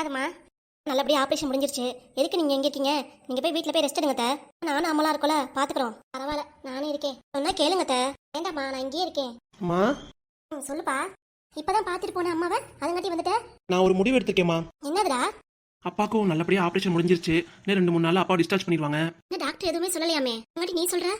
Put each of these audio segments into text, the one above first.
என்னதுமா நல்லபடியா ஆப்ரேஷன் முடிஞ்சிருச்சு. எதுக்கு நீங்க எங்க இருக்கீங்க? நீங்க போய் வீட்ல போய் ரெஸ்ட் எடுங்க. நானும் அம்மலாம் இருக்கோல பாத்துக்கிறோம். பரவாயில்ல நானும் இருக்கேன். சொன்னா கேளுங்க அத்தை. வேண்டாம்மா நான் இங்கேயே இருக்கேன். அம்மா? ம், சொல்லுப்பா. இப்பதான் பாத்துட்டு போன அம்மாவை அதுங்காட்டி வந்துட்ட. நான் ஒரு முடிவு எடுத்திருக்கேம்மா. என்னதுடா? அப்பாக்கும் நல்லபடியா ஆபரேஷன் முடிஞ்சிருச்சு. இன்னும் ரெண்டு மூணு நாள் அப்பா டிஸ்சார்ஜ் பண்ணிடுவாங்க. என்ன டாக்டர் எதுவுமே சொல்லலையாமே? அதுங்காட்டி நீ சொல்ற?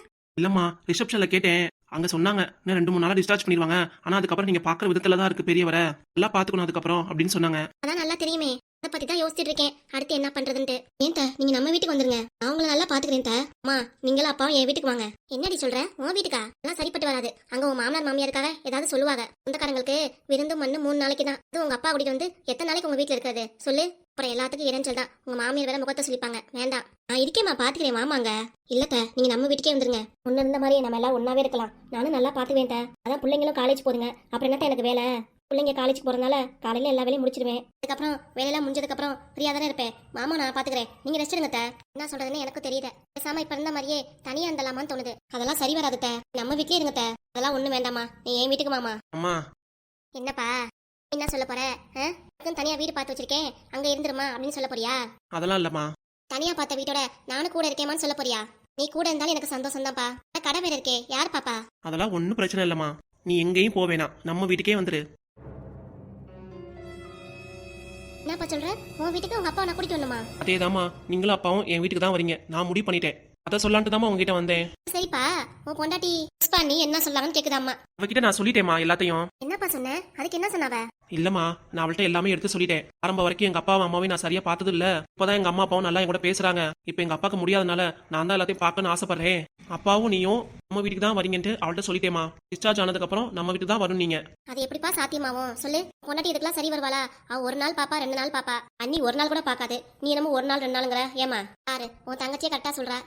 இல்லம்மா ரிசப்ஷன்ல கேட்டேன். அங்க சொன்னாங்க இன்னும் ரெண்டு மூணு நாளா டிஸ்சார்ஜ் பண்ணிடுவாங்க. ஆனா அதுக்கப்புறம் நீங்க பாக்குற விதத்துல தான் இருக்கு பெரியவரை. நல்லா பாத்துக்கணும் அதுக்கப்புறம் அப்படின்னு சொன்னாங்க. அதான் நல்லா தெரியுமே. அதை பத்தி தான் யோசிச்சுட்டு இருக்கேன் அடுத்து என்ன பண்றதுன்ட்டு. ஏன் த நீங்க நம்ம வீட்டுக்கு வந்துருங்க. நான் உங்களை நல்லா பாத்துக்கிறேன் மா அம்மா நீங்களும் அப்பாவும் என் வீட்டுக்கு வாங்க. என்னடி சொல்ற? உன் வீட்டுக்கா? எல்லாம் சரிப்பட்டு வராது. அங்க உன் மாமனார் மாமியாருக்காக ஏதாவது சொல்லுவாங்க. சொந்தக்காரங்களுக்கு விருந்து மண்ணு மூணு நாளைக்கு தான். அது உங்க அப்பா கூட்டிட்டு வந்து எத்தனை நாளைக்கு உங்க வீட்டுல இருக்கிறது சொல்லு. அப்புறம் எல்லாத்துக்கும் இடைஞ்சல் தான். உங்க மாமியார் வேற முகத்தை சொல்லிப்பாங்க வேண்டாம். நான் இருக்கேம்மா பாத்துக்கிறேன். மாமாங்க இல்லத்த நீங்க நம்ம வீட்டுக்கே வந்துருங்க. முன்ன இருந்த மாதிரி நம்ம எல்லாம் ஒன்னாவே இருக்கலாம். நானும் நல்லா பாத்துவேன் அதான் பிள்ளைங்களும் காலேஜ் போதுங்க. அப்புறம் என்னத்த எனக்கு வேலை? பிள்ளைங்க காலேஜ் போறதுனால காலையில எல்லா வேலையும் முடிச்சிடுவேன் அதுக்கப்புறம் வேலையெல்லாம் முடிஞ்சதுக்கு அப்புறம் ஃப்ரீயா தானே இருப்பேன். மாமா நான் பாத்துக்கிறேன். நீங்க ரெஸ்ட் எடுங்க. என்ன சொல்றதுன்னு எனக்கு தெரியல. பேசாம இப்ப இருந்த மாதிரியே தனியா இருந்தலாமான்னு தோணுது. அதெல்லாம் சரி வராது. நம்ம வீட்லயே இருங்க. அதெல்லாம் ஒண்ணு வேண்டாமா நீ என் வீட்டுக்கு மாமா. அம்மா. என்னப்பா? என்ன சொல்ல போற? ஆ? உனக்குன்னு தனியா வீடு பார்த்து வச்சிருக்கேன். அங்க இருந்துருமா அப்படின்னு சொல்ல போறியா? அதெல்லாம் இல்லம்மா. தனியா பார்த்த வீட்டோட நானும் கூட இருக்கேமான்னு சொல்ல போறியா? நீ கூட இருந்தாலும் எனக்கு சந்தோஷம் தான்ப்பா கடை வேற இருக்கே. யார் பாப்பா? அதெல்லாம் ஒன்றும் பிரச்சனை இல்லம்மா. நீ எங்கேயும் போவேனா நம்ம வீட்டுக்கே வந்துரு. என்னப்பா சொல்ற? உன் வீட்டுக்கு உங்க அப்பா நான் கூட்டிட்டு வரணுமா? அதேதாம்மா. நீங்களும் அப்பாவும் என் வீட்டுக்கு தான் வரீங்க. நான் முடிவு பண்ணிட்டேன். அதை சொல்லான்ட்டு தாம்மா உங்ககிட்ட வந்தேன். சரிப்பா. உன் பொண்டாட்டி புஷ்பா நீ என்ன சொல்லாங்கன்னு கேக்குதாம்மா. அவகிட்ட நான் சொல்லிட்டேம்மா எல்லாத்தையும். என்னப்பா சொன்ன? அதுக்கு என்ன சொன்னாவ? இல்லம்மா நான் அவள்கிட்ட எல்லாமே எடுத்து சொல்லிட்டேன். ஆரம்ப வரைக்கும் எங்க அப்பாவும் அம்மாவையும் நான் சரியா பார்த்தது இல்ல இப்பதான் எங்க அம்மா அப்பாவும் நல்லா என் கூட பேசுறாங்க. இப்போ எங்க அப்பாக்கு முடியாதனால நான் தான் எல்லாத்தையும் பார்க்கணும்னு ஆசைப்படுறேன். அப்பாவும் நீயும் நம்ம வீட்டுக்கு தான் வரீங்கன்ட்டு அவள்கிட்ட சொல்லிட்டேமா டிஸ்சார்ஜ் ஆனதுக்கு அப்புறம் நம்ம வீட்டுக்கு தான் வரும் நீங்க. அது எப்படிப்பா சாத்தியமாவும் சொல்லு. பொண்டாட்டி இதுக்கெல்லாம் சரி வருவாளா? அவ ஒரு நாள் பாப்பா ரெண்டு நாள் பாப்பா. அண்ணி ஒரு நாள் கூட பாக்காது நீ என்னமோ ஒரு நாள் ரெண்டு நாளுங்கிற. ஏமா பாரு உன் தங்கச்சியே கரெக்டா சொல்றா.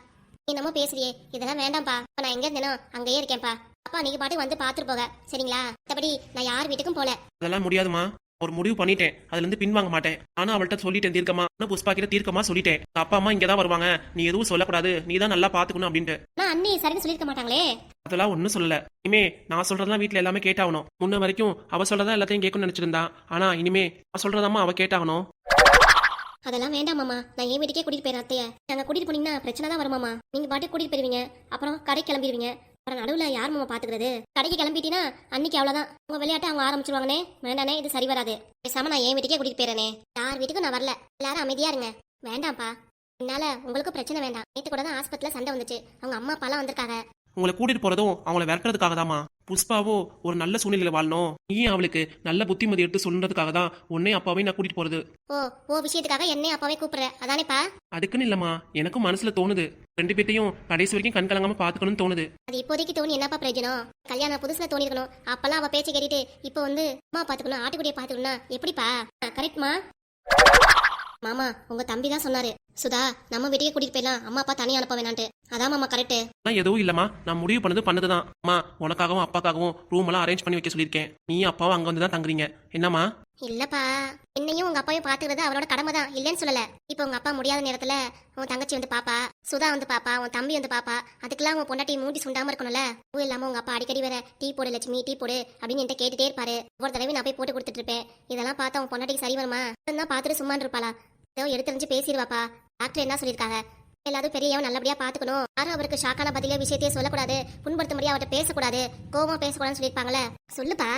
என்னமோ பேசுறியே. இதெல்லாம் வேண்டாம்ப்பா. இப்ப நான் எங்க இருந்தேனோ அங்கேயே இருக்கேன்ப்பா. அப்பா நீங்க பாட்டு வந்து பாத்துட்டு போக. சரிங்களா? மத்தபடி நான் யார் வீட்டுக்கும் போல. அதெல்லாம் முடியாதுமா ஒரு முடிவு பண்ணிட்டேன். அதுல இருந்து பின்வாங்க மாட்டேன். நானும் அவள்கிட்ட சொல்லிட்டேன் தீர்க்கமா ஆனா புஷ்பா கிட்ட தீர்க்கமா சொல்லிட்டேன். அப்பா அம்மா இங்க தான் வருவாங்க. நீ எதுவும் சொல்லக்கூடாது. நீ தான் நல்லா பாத்துக்கணும் அப்படின்ட்டு. ஆனா அண்ணி சரின்னு சொல்லிருக்க மாட்டாங்களே? அதெல்லாம் ஒன்றும் சொல்லல. இனிமே நான் சொல்றதெல்லாம் வீட்ல எல்லாமே கேட்டாகணும். முன்ன வரைக்கும் அவ சொல்றதா எல்லாத்தையும் கேட்கணும்னு நினைச்சிருந்தா. ஆனா இனிமே நான் சொல்றதாம்மா அவ கேட்டாகணும். அதெல்லாம் வேண்டாம் மாமா. நான் என் வீட்டுக்கே கூட்டிட்டு போயிடுறேன் அத்தைய. நாங்க கூட்டிட்டு போனீங்கன்னா பிரச்சனை தான் வருமாமா நீங்க பாட்டு கூட்டிட்டு போயிருவீங்க. அப்புறம் கடைக்கு கிளம்பிடுவீங்க அப்புறம் நடுவில் யார் மாமா பாத்துக்கிறது? கடைக்கு கிளம்பிட்டீங்கன்னா அன்னைக்கு அவ்வளவுதான். உங்க விளையாட்டை அவங்க ஆரம்பிச்சிருவாங்கனே வேண்டானே இது சரி வராது. பேசாம நான் என் வீட்டுக்கே கூட்டிட்டு போயிறேனே யார் வீட்டுக்கும் நான் வரல. எல்லாரும் அமைதியா இருங்க. வேண்டாம்ப்பா. என்னால உங்களுக்கு பிரச்சனை வேண்டாம். நேற்று கூட தான் ஆஸ்பத்திரியில் சண்டை வந்துச்சு. அவங்க அம்மா அப்பாலாம் வந்திருக்காங்க. உங்களை கூட்டிட்டு போறதும் அவங்கள விரட்டுறதுக்காக தாமா புஷ்பாவோ ஒரு நல்ல சூழ்நிலையில வாழணும். நீயும் அவளுக்கு நல்ல புத்திமதி எடுத்து சொல்றதுக்காக தான் உன்னே அப்பாவையும் நான் கூட்டிட்டு போறது. ஓ ஓ விஷயத்துக்காக என்னையும் அப்பாவே கூப்பிடுற? அதானேப்பா அதுக்குன்னு இல்லம்மா எனக்கும் மனசுல தோணுது. ரெண்டு பேர்த்தையும் கடைசி வரைக்கும் கண் கலங்காம பாத்துக்கணும்னு தோணுது. அது இப்போதைக்கு தோணி என்னப்பா பிரயோஜனம்? கல்யாணம் புதுசுல தோணி இருக்கணும் அப்பெல்லாம் அவ பேச்சு கேட்டுட்டு இப்போ வந்து அம்மா பாத்துக்கணும் ஆட்டுக்குடியை பாத்துக்கணும் எப்படிப்பா? கரெக்ட்மா மாமா உங்க தம்பி தான் சொன்னாரு. சுதா நம்ம வீட்டுக்கே கூட்டிட்டு போயிடலாம். அம்மா அப்பா தனியா அனுப்ப வேணான்ட்டு. அதான் மாமா கரெக்ட் ஆனா எதுவும் இல்லம்மா. நான் முடிவு பண்ணது பண்ணதுதான். அம்மா உனக்காகவும் அப்பாக்காகவும் ரூம் எல்லாம் அரேஞ்ச் பண்ணி வைக்க சொல்லியிருக்கேன். நீ அப்பாவும் அங்க வந்து தான் தங்குறீங்க. என்னம்மா? இல்லப்பா. என்னையும் உங்க அப்பாவையும் பாத்துக்கிறது அவரோட கடமை தான் இல்லைன்னு சொல்லல. இப்போ உங்க அப்பா முடியாத நேரத்துல உன் தங்கச்சி வந்து பாப்பா சுதா வந்து பாப்பா உன் தம்பி வந்து பாப்பா அதுக்கெல்லாம் உன் பொண்டாட்டி மூடி சுண்டாம இருக்கணும்ல? பூ இல்லாம உங்க அப்பா அடிக்கடி வேற டீ போடு லட்சுமி டீ போடு அப்படின்னு என்கிட்ட கேட்டுட்டே இருப்பாரு. ஒவ்வொரு தடவை நான் போய் போட்டு கொடுத்துட்டு இருப்பேன். இதெல்லாம் பார்த்தா உன் பொண்டாட்டிக்கு சரி வருமா? தான் பார்த்துட்டு சும்மா இருப்பாளா? ஏதோ எடுத்துரிஞ்சு பேசிடுவாப்பா. டாக்டர் என்ன சொல்லியிருக்காங்க? எல்லாரும் பெரியவன் நல்லபடியா பாத்துக்கணும். யாரும் அவருக்கு ஷாக்கான பதில விஷயத்தையே சொல்லக்கூடாது. புண்படுத்த முடியாது அவர்கிட்ட பேசக்கூடாது. கோவமா பேசக்கூடாதுன்னு சொல்லியிருப்பாங்களே சொல்லுப்பா.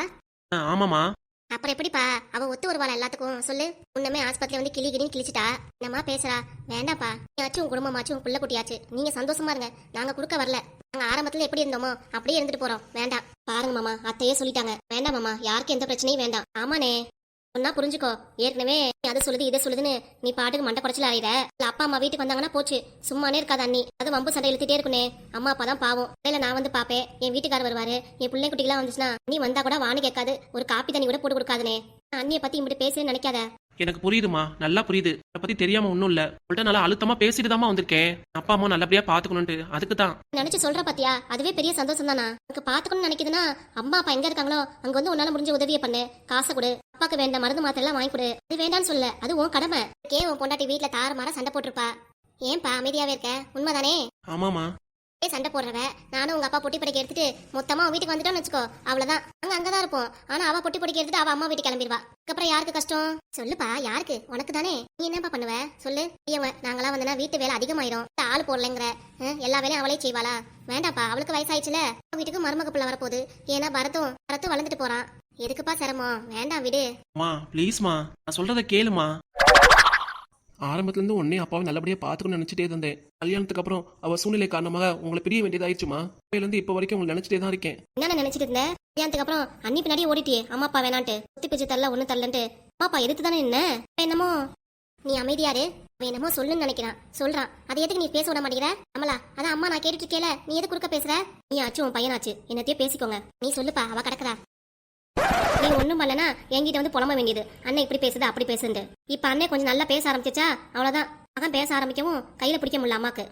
ஆ, ஆமாம்மா. அப்புறம் எப்படிப்பா? அவ ஒத்து வருவாளா எல்லாத்துக்கும்? சொல்லு. உன்னமே ஆஸ்பத்திரி வந்து கிளி கிளின்னு கிழிச்சிட்டா? என்னம்மா பேசுறா? வேண்டாப்பா நீயாச்சும் உன் குடும்பமாச்சும் உன் புள்ள குட்டியாச்சு. நீங்க சந்தோஷமா இருங்க. நாங்க குடுக்க வரல. நாங்க ஆரம்பத்துல எப்படி இருந்தோமோ அப்படியே இருந்துட்டு போறோம். வேண்டாம். பாருங்க மாமா அத்தையே சொல்லிட்டாங்க. வேண்டாம் மாமா யாருக்கும் எந்த பிரச்சனையும் வேண்டாம். ஆமாண்ணே. சொன்னா புரிஞ்சுக்கோ. ஏற்கனவே நீ அதை சொல்லுது இதை சொல்லுதுன்னு நீ பாட்டுக்கு மண்டை குறைச்சல ஆயிட அப்பா அம்மா வீட்டுக்கு வந்தாங்கன்னா போச்சு. சும்மானே இருக்காது அண்ணி. அது வம்பு சண்டை இழுத்துட்டே இருக்குனே அம்மா அப்பா தான் பாவம். இல்ல நான் வந்து பாப்பேன். என் வீட்டுக்காரர் வருவாரு. என் பிள்ளை குட்டிலாம் வந்துச்சுன்னா நீ வந்தா கூட வாணி கேட்காது. ஒரு காப்பி தண்ணி கூட போட்டு கொடுக்காதுனே. அண்ணியை பத்தி இப்படி பேசுன்னு நினைக்காத. எனக்கு புரியுதுமா? நல்லா புரியுது. அதை பத்தி தெரியாம ஒன்றும் இல்ல. உங்கள்கிட்ட நல்லா அழுத்தமா பேசிட்டு தாம்மா வந்திருக்கேன். அப்பா அம்மா நல்லபடியா பாத்துக்கணும்ட்டு அதுக்கு தான் நினைச்சு சொல்ற பாத்தியா? அதுவே பெரிய சந்தோஷம் தானா உனக்கு பாத்துக்கணும்னு நினைக்குதுன்னா அம்மா அப்பா எங்க இருக்காங்களோ அங்க வந்து உன்னால முடிஞ்ச உதவியை பண்ணு. காசை கொடு. அப்பாக்கு வேண்ட மருந்து மாத்திரை எல்லாம் வாங்கி கொடு. அது வேண்டாம்னு சொல்ல. அது உன் கடமை. கே உன் பொண்டாட்டி வீட்டுல தாறு மாற சண்டை போட்டிருப்பா. ஏன்பா அமைதியாவே இருக்க? உண்மைதானே? ஆமாமா சண்டை போடுறவ. நானும் உங்க அப்பா பொட்டி படிக்க எடுத்துட்டு மொத்தமா அவன் வீட்டுக்கு வந்துட்டோம்னு வச்சுக்கோ. அவ்வளவுதான். அங்க அங்கதான் இருப்போம். ஆனா அவ பொட்டி படிக்க எடுத்துட்டு அவ அம்மா வீட்டுக்கு கிளம்பிடுவா. அதுக்கப்புறம் யாருக்கு கஷ்டம்? சொல்லுப்பா யாருக்கு? உனக்கு தானே நீ என்னப்பா பண்ணுவ? சொல்லு. பெரியவங்க நாங்களாம் வந்தனா வீட்டு வேலை அதிகமாயிரும். ஆள் போடலைங்கிற. ஹம், எல்லா வேலையும் அவளே செய்வாளா? வேண்டாப்பா அவளுக்கு வயசாயிடுச்சுல. வீட்டுக்கு மருமக பிள்ளை வரப்போகுது. ஏன்னா பரத்தும் பரத்தும் வளர்ந்துட்டு போறான். எதுக்குப்பா சிரமம்? வேண்டாம் விடு. மா ப்ளீஸ்மா நான் சொல்றத கேளுமா. ஆரம்பத்துல இருந்து உன்னே அப்பாவை நல்லபடியா பார்த்துக்கணும்னு நினைச்சிட்டே இருந்தேன். கல்யாணத்துக்கு அப்புறம் அவ சூழ்நிலை காரணமாக உங்களை பிரிய வேண்டியதாயிடுச்சுமா அப்பையிலேருந்து இருந்து வரைக்கும் உங்களை நினைச்சிட்டே தான் இருக்கேன். என்ன நினைச்சிட்டு இருந்த? கல்யாணத்துக்கு அப்புறம் அன்னி பின்னாடியே ஓடிட்டியே. அம்மா அப்பா வேணான்ட்டு. சுத்தி பிச்சு தரல ஒன்று தரலன்ட்டு. அம்மா அப்பா எதிர்த்து தானே என்ன என்னமோ? நீ அமைதியாரு. அவன் என்னமோ சொல்லுன்னு நினைக்கிறான். சொல்றான். அதை எதுக்கு நீ பேச விட மாட்டேங்கிற? அமலா அதான் அம்மா நான் கேட்டுட்டு இருக்கேல. நீ எது குறுக்க பேசுற? நீ ஆச்சு உன் பையனாச்சு. என்னத்தையும் பேசிக்கோங்க. நீ சொல்லுப்பா அவ கிடக்குறா. பண்ணனா என்கிட்ட வந்து புலம்ப வேண்டியது. அண்ணன் இப்படி பேசுது அப்படி பேசுது இப்ப அண்ணன் கொஞ்சம் நல்லா பேச ஆரம்பிச்சிச்சா? அவ்வளவுதான். மகன் பேச ஆரம்பிக்கவும் கையில பிடிக்க முடியல அம்மாக்கு.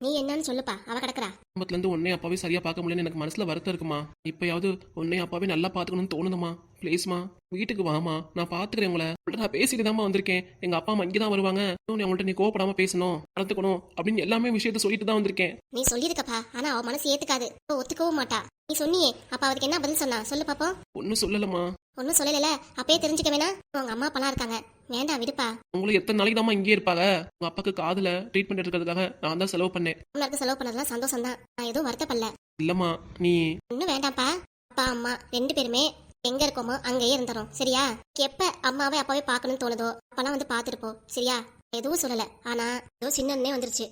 நீ என்னன்னு சொல்லுப்பா. அவ கிடக்குறா. ஆரம்பத்துல இருந்து உன்னை அப்பாவே சரியா பார்க்க முடியலன்னு எனக்கு மனசுல வருத்தம் இருக்குமா? இப்பயாவது உன்னை அப்பாவே நல்லா பாத்துக்கணும்னு தோணுதுமா? ப்ளீஸ்மா வீட்டுக்கு வாமா நான் பாத்துக்கிறேன் உங்களை. நான் பேசிட்டு தான்மா வந்திருக்கேன். எங்க அப்பா அம்மா இங்கே தான் வருவாங்க. நீ அவங்கள்ட்ட நீ கோவப்படாம பேசணும் நடத்துக்கணும் அப்படின்னு எல்லாமே விஷயத்த சொல்லிட்டு தான் வந்திருக்கேன். நீ சொல்லியிருக்கப்பா. ஆனா அவ மனசு ஏத்துக்காது. ஒத்துக்கவும் மாட்டா. நீ சொன்னியே அப்ப அவருக்கு என்ன பதில் சொன்னா? சொல்லு பாப்போம். ஒன்னும் சொல்லலம்மா. ஒன்னும் சொல்லல அப்பயே தெரிஞ்சுக்க வேணா உங்க அம்மா அப்பெல்லாம் இருக்காங்க. வேண்டாம் விடுப்பா. உங்களுக்கு எத்தனை நாளைக்கு தாம்மா இங்கே இருப்பாங்க? உங்க அப்பாக்கு காதுல ட்ரீட்மெண்ட் எடுக்கிறதுக்காக நான் தான் செலவு பண்ணேன். உனக்கு செலவு பண்ணதெல்லாம் சந்தோஷம் தான் நான் எதுவும் வருத்தப்படல. இல்லம்மா நீ ஒன்னும் வேண்டாம்ப்பா. அப்பா அம்மா ரெண்டு பேருமே எங்க இருக்கோமோ அங்கேயே இருந்துரும் சரியா? எப்ப அம்மாவே அப்பாவே பார்க்கணும்னு தோணுதோ அப்பெல்லாம் வந்து பார்த்துட்டு போ சரியா? எதுவும் சொல்லல. ஆனா ஏதோ சின்ன அண்ணே வந்துருச்சு.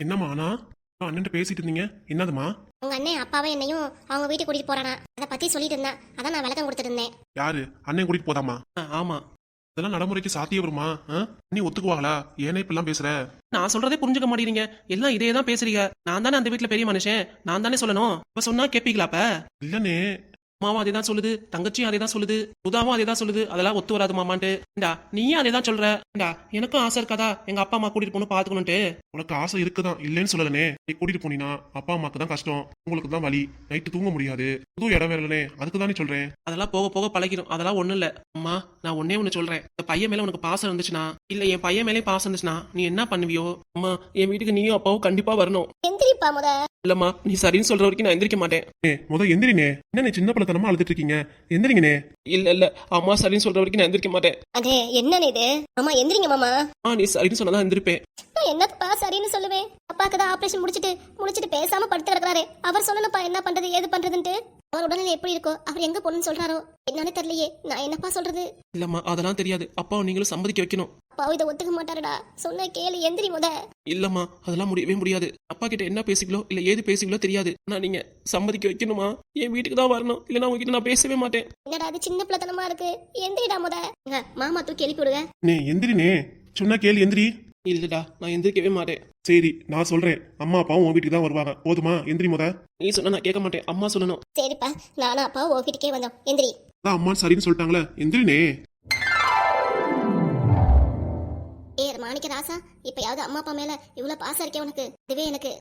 என்னம்மா ஆனா அண்ணன் பேசிட்டு இருந்தீங்க. என்னதுமா உங்க அண்ணன் அப்பாவே என்னையும் அவங்க வீட்டுக்கு கூட்டிட்டு போறானா? அதை பத்தி சொல்லிட்டு இருந்தா அதான் நான் விளக்கம் கொடுத்துட்டு இருந்தேன். யாரு? அண்ணன் கூட்டிட்டு போதாமா? ஆ, ஆமா. இதெல்லாம் நடைமுறைக்கு சாத்திய வருமா? ஆ? நீ ஒத்துக்குவாங்களா ஏனே இப்பெல்லாம் பேசுற. நான் சொல்றதே புரிஞ்சுக்க மாட்டேங்கிறீங்க எல்லாம் இதே தான் பேசுறீங்க. நான் தானே அந்த வீட்ல பெரிய மனுஷன்? நான் தானே சொல்லணும். இப்ப சொன்னா கேப்பீங்களா அப்ப? இல்லனே. மாமா அதே தான் சொல்லுது தங்கச்சியும் அதே தான் சொல்லுது சுதாவும் அதே தான் சொல்லுது அதெல்லாம் ஒத்து வராது மாமான்ட்டு. இந்தா நீயும் அதே தான் சொல்ற. இந்தா எனக்கும் ஆசை இருக்காதா? எங்க அப்பா அம்மா கூட்டிட்டு போகணும் பாத்துக்கணும்ட்டு உனக்கு ஆசை இருக்குதான் இல்லைன்னு சொல்லலனே. நீ கூட்டிட்டு போனீனா அப்பா அம்மாக்கு தான் கஷ்டம். உங்களுக்கு தான் வலி. நைட்டு தூங்க முடியாது. புது இடம் வேறலனே அதுக்கு தானே சொல்றேன். அதெல்லாம் போக போக பழகிடும் அதெல்லாம் ஒண்ணும் இல்ல. அம்மா நான் ஒன்னே ஒண்ணு சொல்றேன். இந்த பையன் மேல உனக்கு பாசம் இருந்துச்சுன்னா இல்ல என் பையன் மேலே பாசம் இருந்துச்சுன்னா நீ என்ன பண்ணுவியோ? அம்மா என் வீட்டுக்கு நீயும் அப்பாவும் கண்டிப்பா வரணும். எந்திரிப்பா முத. இல்லம்மா நீ சரின்னு சொல்ற வரைக்கும் நான் எந்திரிக்க மாட்டேன். ஏ முத எந்திரினே. என்ன நீ சின்ன பிள்ளைத்தனமா அழுதுட்டு இருக்கீங்க? எந்திரிங்கனே. இல்ல இல்ல அம்மா சரின்னு சொல்ற வரைக்கும் நான் எந்திரிக்க மாட்டேன். அதே என்னன்னு இது? மாமா எந்திரிங்க மாமா. ஆ நீ சரின்னு சொன்னதான் எந்திரிப்பேன். நான் என்னப்பா சரின்னு சொல்லுவேன்? அப்பாக்கு தான் ஆபரேஷன் முடிச்சிட்டு முடிச்சிட்டு பேசாம படுத்து கிடக்குறாரு. அவர் சொல்லணும்ப்பா என்ன பண்றது ஏது பண்றதுன்ட்டு. அவர் உடல்நிலை எப்படி இருக்கோ அவர் எங்க போகணும்னு சொல்றாரோ என்னன்னு தெரியலையே. நான் என்னப்பா சொல்றது? இல்லம்மா அதெல்லாம் தெரியாது. அப்பாவை நீங்களும் சம்மதிக்க வைக்கணும். அப்பாவும் இதை ஒத்துக்க மாட்டாருடா. சொன்ன கேளு எந்திரி முத. இல்லம்மா அதெல்லாம் முடியவே முடியாது. அப்பா கிட்ட என்ன பேசிக்கலோ இல்ல ஏது பேசிக்கலோ தெரியாது. ஆனா நீங்க சம்மதிக்க வைக்கணுமா? என் வீட்டுக்கு தான் வரணும். இல்லைன்னா உங்ககிட்ட நான் பேசவே மாட்டேன். என்னடா அது சின்ன பிள்ளைத்தனமா இருக்கு? எந்திரிடா முத. ஏங்க, மாமா தூக்கி எழுப்பி விடுங்க. நே எந்திரினே. சொன்னா கேளு எந்திரி. இல்லடா நான் எந்திரிக்கவே மாட்டேன். சரி நான் சொல்றேன். அம்மா அப்பாவும் உன் வீட்டுக்கு தான் வருவாங்க. போதுமா? எந்திரி முத. நீ சொன்னா நான் கேட்க மாட்டேன். அம்மா சொல்லணும். சரிப்பா நானும் அப்பாவும் ஓ வீட்டுக்கே வந்தோம். எந்திரி. அதான் அம்மா சரின்னு சொல்லிட்டாங்களே. எந்திரினே. ஏ மாணிக்க ராசா இப்பயாவது அம்மா அப்பா மேல இவ்வளவு பாசம் இருக்கே உனக்கு. இதுவே எனக்கு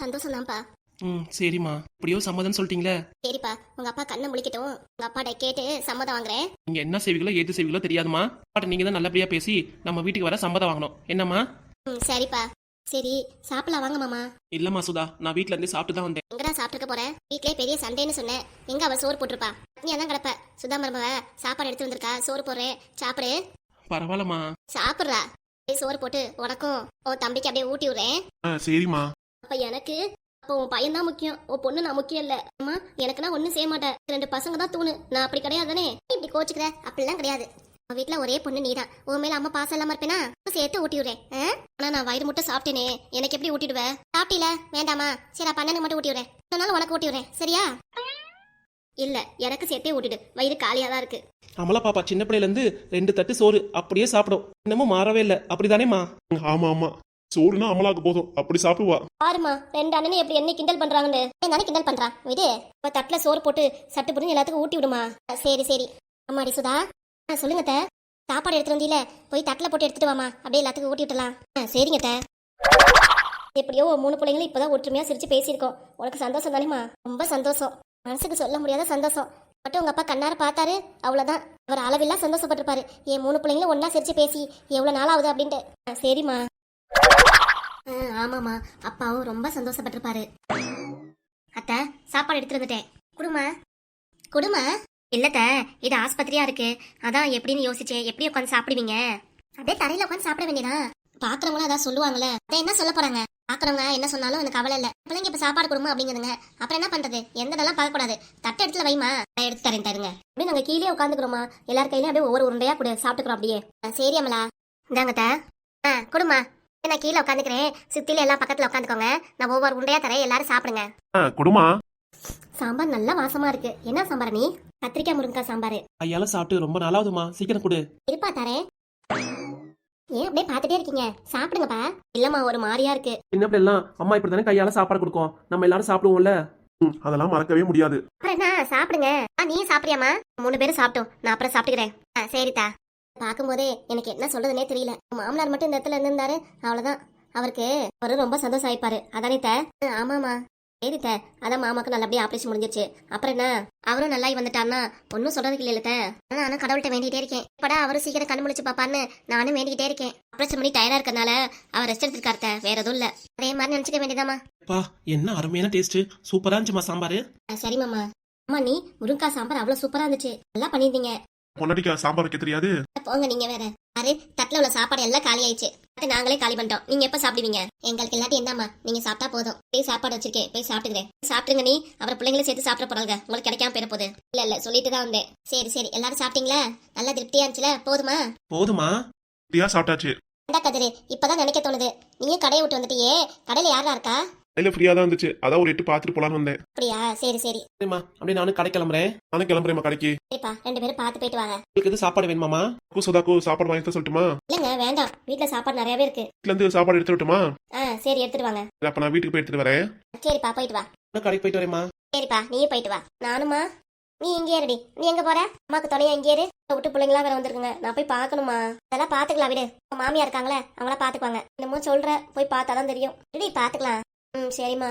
சந்தோஷம் தான்ப்பா ம் சரிம்மா. இப்படியோ சம்மதம் சொல்லிட்டீங்களே? சரிப்பா உங்க அப்பா கண்ணை முழிக்கட்டும். உங்க அப்பாட்ட கேட்டு சம்மதம் வாங்குறேன். நீங்க என்ன செய்வீங்களோ ஏது செய்வீங்களோ தெரியாதுமா அப்பாட்ட நீங்க தான் நல்லபடியா பேசி நம்ம வீட்டுக்கு வர சம்மதம் வாங்கணும். என்னம்மா? ம் சரிப்பா. சரி சாப்பிடலாம் வாங்க மாமா. இல்லம்மா சுதா நான் வீட்ல இருந்தே சாப்பிட்டு தான் வந்தேன். எங்கடா சாப்பிட்டுக்க போற? வீட்லயே பெரிய சண்டைன்னு சொன்னேன். எங்க அவ சோறு போட்டிருப்பா? நீ அதான் கிடப்ப. சுதா மருமவ சாப்பாடு எடுத்து வந்திருக்கா? சோறு போடுறேன் சாப்பிடு. பரவாயில்லம்மா. சாப்பிடுறா. சோறு போட்டு உனக்கும் உன் தம்பிக்கு அப்படியே ஊட்டி விடுறேன். சரிம்மா. அப்ப எனக்கு அப்போ உன் பையன் தான் முக்கியம். உன் பொண்ணு நான் முக்கியம் இல்ல. அம்மா எனக்குன்னா ஒண்ணும் செய்ய மாட்டேன் ரெண்டு பசங்க தான் தூணு. நான் அப்படி கிடையாது தானே? இப்படி கோச்சுக்கிற. அப்படிலாம் கிடையாது. உன் வீட்ல ஒரே பொண்ணு நீதான். உன் மேல அம்மா பாசம் இல்லாம இருப்பேனா? சேர்த்து ஊட்டி விடுறேன்? ஆனா நான் வயிறு முட்டை சாப்பிட்டேனே. எனக்கு எப்படி ஊட்டிடுவ? சாப்பிட்டீல? வேண்டாமா? சரி அப்ப அண்ணனுக்கு மட்டும் ஊட்டி விடுறேன் சொன்னாலும் உனக்கு ஊட்டி விடுறேன் சரியா? இல்ல எனக்கு சேர்த்தே ஊட்டிடு. வயிறு காலியா தான் இருக்கு. அமலா பாப்பா சின்ன பிள்ளையில இருந்து ரெண்டு தட்டு சோறு அப்படியே சாப்பிடும். இன்னமும் மாறவே இல்லை. அப்படிதானேம்மா? ஆமா ஆமா. சோறுனா அமலாக்கு போதும். அப்படி சாப்பிடுவா. பாருமா ரெண்டு அண்ணனும் எப்படி என்ன கிண்டல் பண்றாங்கன்னு? என்ன கிண்டல் பண்றான். விடு. இப்ப தட்டுல சோறு போட்டு சட்டு புரிஞ்சு எல்லாத்துக்கும் ஊட்டி விடுமா. சரி சரி. அம்மாடி சுதா. ஆ சொல்லுங்க த சாப்பாடு எடுத்து வந்தீல. போய் தட்டுல போட்டு எடுத்துட்டு வாமா. அப்படியே எல்லாத்துக்கும் ஊட்டி விட்டுலாம் ஆ சரிங்க த எப்படியோ மூணு பிள்ளைங்களும் இப்பதான் ஒற்றுமையா சிரிச்சு பேசியிருக்கோம். உனக்கு சந்தோஷம் தானேமா ரொம்ப சந்தோஷம். மனசுக்கு சொல்ல முடியாத சந்தோஷம். மட்டும் உங்க அப்பா கண்ணார பார்த்தாரு அவ்வளவுதான். அவர் அளவில்லா சந்தோஷப்பட்டிருப்பாரு. என் மூணு பிள்ளைங்களும் ஒன்னா சிரிச்சு பேசி எவ்வளவு நாள் ஆகுது அப்படின்ட்டு. ஆ, சரிம்மா. ஆமாமா அப்பாவும் ரொம்ப சந்தோஷப்பட்டிருப்பாரு. அத்தை சாப்பாடு எடுத்துட்டு வந்துட்டேன். குடுமா? குடுமா? இல்லத்த இது ஆஸ்பத்திரியா இருக்கு. அதான் எப்படின்னு யோசிச்சேன் எப்படி உட்காந்து சாப்பிடுவீங்க? அப்படியே தரையில உட்காந்து சாப்பிட வேண்டியதா பாக்குறவங்களும் அதான் சொல்லுவாங்களே அதை என்ன சொல்ல போறாங்க? பாக்குறவங்க என்ன சொன்னாலும் எனக்கு கவலை இல்ல. பிள்ளைங்க இப்ப சாப்பாடு கொடுமா அப்படிங்கிறதுங்க. அப்புறம் என்ன பண்றது? எந்த இதெல்லாம் பார்க்க கூடாது தட்டு இடத்துல வைமா நான் எடுத்து தரேன் தருங்க. அப்படியே நாங்க கீழே உட்காந்துக்கிறோமா எல்லார் கையிலயும் அப்படியே ஒவ்வொரு உருண்டையா கூட சாப்பிட்டுக்கிறோம் அப்படியே. சரி அமலா. இந்தாங்க ஆ கொடுமா. நான் கீழே உட்காந்துக்கிறேன். சுத்தில எல்லாம் பக்கத்துல உட்காந்துக்கோங்க. நான் ஒவ்வொரு உருண்டையா தரேன். எல்லாரும் சாப்பிடுங்க. கொடுமா? சாம்பார் நல்ல வாசமா இருக்கு. என்ன சாம்பார் நீ? கத்திரிக்காய் முருங்கக்காய் சாம்பார். கையால சாப்பிட்டு ரொம்ப நாளாவதுமா சீக்கிரம் கொடு. இருப்பா தரேன் ஏன் அப்படியே பார்த்துட்டே இருக்கீங்க? சாப்பிடுங்கப்பா. இல்லம்மா ஒரு மாதிரியா இருக்கு. சின்ன பிள்ளைலாம் அம்மா இப்படி தானே கையால சாப்பாடு கொடுக்கும். நம்ம எல்லாரும் சாப்பிடுவோம்ல. அதெல்லாம் மறக்கவே முடியாது. அப்புறம் என்ன? சாப்பிடுங்க. நீ சாப்பிடுறியாம்மா? மூணு பேரும் சாப்பிட்டோம். நான் அப்புறம் சாப்பிட்டுக்கிறேன். சரிதா பார்க்கும்போதே எனக்கு என்ன சொல்றதுனே தெரியல. மாமனார் மட்டும் இந்த இடத்துல இருந்திருந்தாரு அவ்வளவுதான். அவருக்கு அவரு ரொம்ப சந்தோஷம் ஆயிப்பாரு அதானே த ஆமாமா சரி த அதான் மாமாக்கு நல்லபடியா ஆபரேஷன் முடிஞ்சிருச்சு. அப்புறம் என்ன? அவரும் நல்லாயி வந்துட்டான்னா ஒன்னும் சொல்றதுக்கு இல்ல த நானும் கடவுள்கிட்ட வேண்டிகிட்டே இருக்கேன். இப்படா அவரும் சீக்கிரம் கண்ணு முடிச்சு பாப்பான்னு நானும் வேண்டிக்கிட்டே இருக்கேன். ஆபரேஷன் பண்ணி டயர்டா இருக்கறனால அவர் ரெஸ்ட் எடுத்துருக்காரு த வேற எதுவும் இல்ல. அதே மாதிரி நினைச்சுக்க வேண்டியதாமா பா என்ன அருமையான டேஸ்ட் சூப்பரா இருந்துச்சுமா சாம்பார். சரி மாமா அம்மா நீ முருங்கா சாம்பார் அவ்வளவு சூப்பரா இருந்துச்சு. நல்லா பண்ணிருந்தீங்க பொன்னாட்டிக்கா சாம்பார் வைக்க தெரியாது? போங்க நீங்க வேற. பாரு தட்டுல உள்ள சாப்பாடு எல்லாம் காலி ஆயிடுச்சு. அது நாங்களே காலி பண்ணிட்டோம். நீங்க எப்ப சாப்பிடுவீங்க? எங்களுக்கு எல்லாத்தையும் என்னம்மா? நீங்க சாப்பிட்டா போதும். போய் சாப்பாடு வச்சிருக்கேன் போய் சாப்பிட்டுக்கிறேன். சாப்பிடுங்க நீ. அப்புறம் பிள்ளைங்களும் சேர்த்து சாப்பிட போறாங்க உங்களுக்கு கிடைக்காம போயிட போகுது. இல்ல இல்ல சொல்லிட்டு தான் வந்தேன். சரி சரி. எல்லாரும் சாப்பிட்டீங்களா? நல்லா திருப்தியா இருந்துச்சுல? போதுமா? போதுமா? சாப்பிட்டாச்சு. கதிரு? இப்பதான் நினைக்க தோணுது. நீங்க கடையை விட்டு வந்துட்டியே. கடையில யாரா இருக்கா? இல்ல ஃப்ரீயா தான் இருந்துச்சு. அதான் ஒரு எட்டு பார்த்துட்டு போலான்னு வந்தேன். அப்படியா? சரி சரி. சரிம்மா அப்படியே நானும் கடை கிளம்புறேன். நானும் கிளம்புறேன் கடைக்கு. சரிப்பா ரெண்டு பேரும் பார்த்து போயிட்டு வாங்க. உங்களுக்கு எது சாப்பாடு வேணுமாமா அக்கு சுதாக்கு சாப்பாடு வாங்கி தர சொல்லட்டுமா? இல்லங்க வேண்டாம். வீட்டுல சாப்பாடு நிறையவே இருக்கு. வீட்டுல இருந்து சாப்பாடு எடுத்து விட்டுமா ஆ சரி எடுத்துட்டு வாங்க. இல்ல, அப்ப நான் வீட்டுக்கு போய் எடுத்துட்டு வரேன். சரிப்பா போயிட்டு வா. நான் கடைக்கு போயிட்டு வரேம்மா. சரிப்பா நீயே போயிட்டு வா. நானுமா நீ இங்கே இருடி. நீ எங்க போற? அம்மாக்கு துணையா இங்கே இரு. உன்னை விட்டு பிள்ளைங்களா வேற வந்திருக்குங்க. நான் போய் பார்க்கணுமா அதெல்லாம் பாத்துக்கலாம் விடு. உன் மாமியா இருக்காங்களே அவங்கள பாத்துக்குவாங்க என்னமோ சொல்ற போய் பார்த்தாதான் தெரியும். இடி பாத்துக்கலாம் ம் சரிம்மா